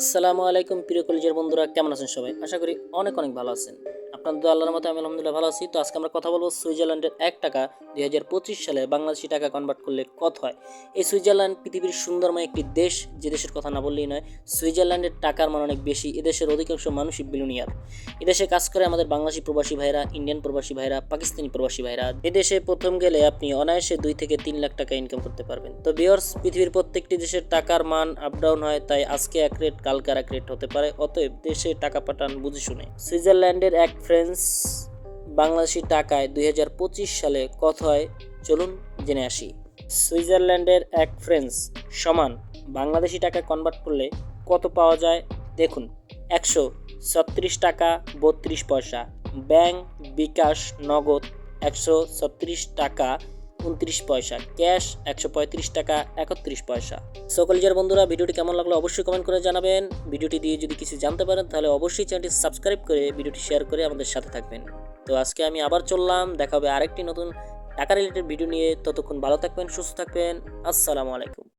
আসসালামু আলাইকুম প্রিয় কলেজের বন্ধুরা কেমন আছেন সবাই? আশা করি অনেক অনেক ভালো আছেন। আপনাদের আল্লাহর মতো আমি আলহামদুলিল্লাহ ভালো আছি। তো আজকে আমরা কথা বলব সুইজারল্যান্ডের এক টাকা, দুই হাজার পঁচিশ সালে বাংলাদেশি টাকা কনভার্ট করলে কত হয়? এই সুইজারল্যান্ড পৃথিবীর সুন্দরময় একটি দেশ, যে দেশের কথা না বললেই নয়, সুইজারল্যান্ডের টাকার মান অনেক বেশি, এদেশের অধিকাংশ মানুষই বিলুনিয়ার এদেশে কাজ করে আমাদের বাংলাদেশি প্রবাসী ভাইরা ইন্ডিয়ান প্রবাসী ভাইরা পাকিস্তানি প্রবাসী ভাইরা এদেশে প্রথম গেলে আপনি অনায়াসে দুই থেকে তিন লাখ টাকা ইনকাম করতে পারবেন। তো বিয়ার্স পৃথিবীর প্রত্যেকটি দেশের টাকার মান আপ ডাউন হয়, তাই আজকে এক রেট কালকে আর এক রেট হতে পারে, অতএব দেশে টাকা পাঠান বুঝে শুনে। সুইজারল্যান্ডের এক ফ্রেন্স বাংলাদেশি টাকায় দুই হাজার পঁচিশ সালে কত হয়, চলুন জেনে আসি। সুইজারল্যান্ডের এক ফ্রেন্স সমান বাংলাদেশি টাকা কনভার্ট করলে কত পাওয়া যায়? দেখুন, একশো ছত্রিশ টাকা বত্রিশ পয়সা। ব্যাংক বিকাশ নগদ একশো ছত্রিশ টাকা উনত্রিশ পয়সা। ক্যাশ একশো পঁয়ত্রিশ টাকা, একত্রিশ পয়সা। সকলজার বন্ধুরা, ভিডিওটি কেমন লাগল অবশ্যই কমেন্ট করে জানাবেন। ভিডিওটি দিয়ে যদি কিছু জানতে পারেন, তাহলে অবশ্যই চ্যানেলটি সাবস্ক্রাইব করে ভিডিওটি শেয়ার করে আমাদের সাথে থাকবেন। তো আজকে আমি আবার চললাম, দেখা হবে আরেকটি নতুন টাকা রিলেটেড ভিডিও নিয়ে। ততক্ষণ ভালো থাকবেন, সুস্থ থাকবেন। আসসালামু আলাইকুম।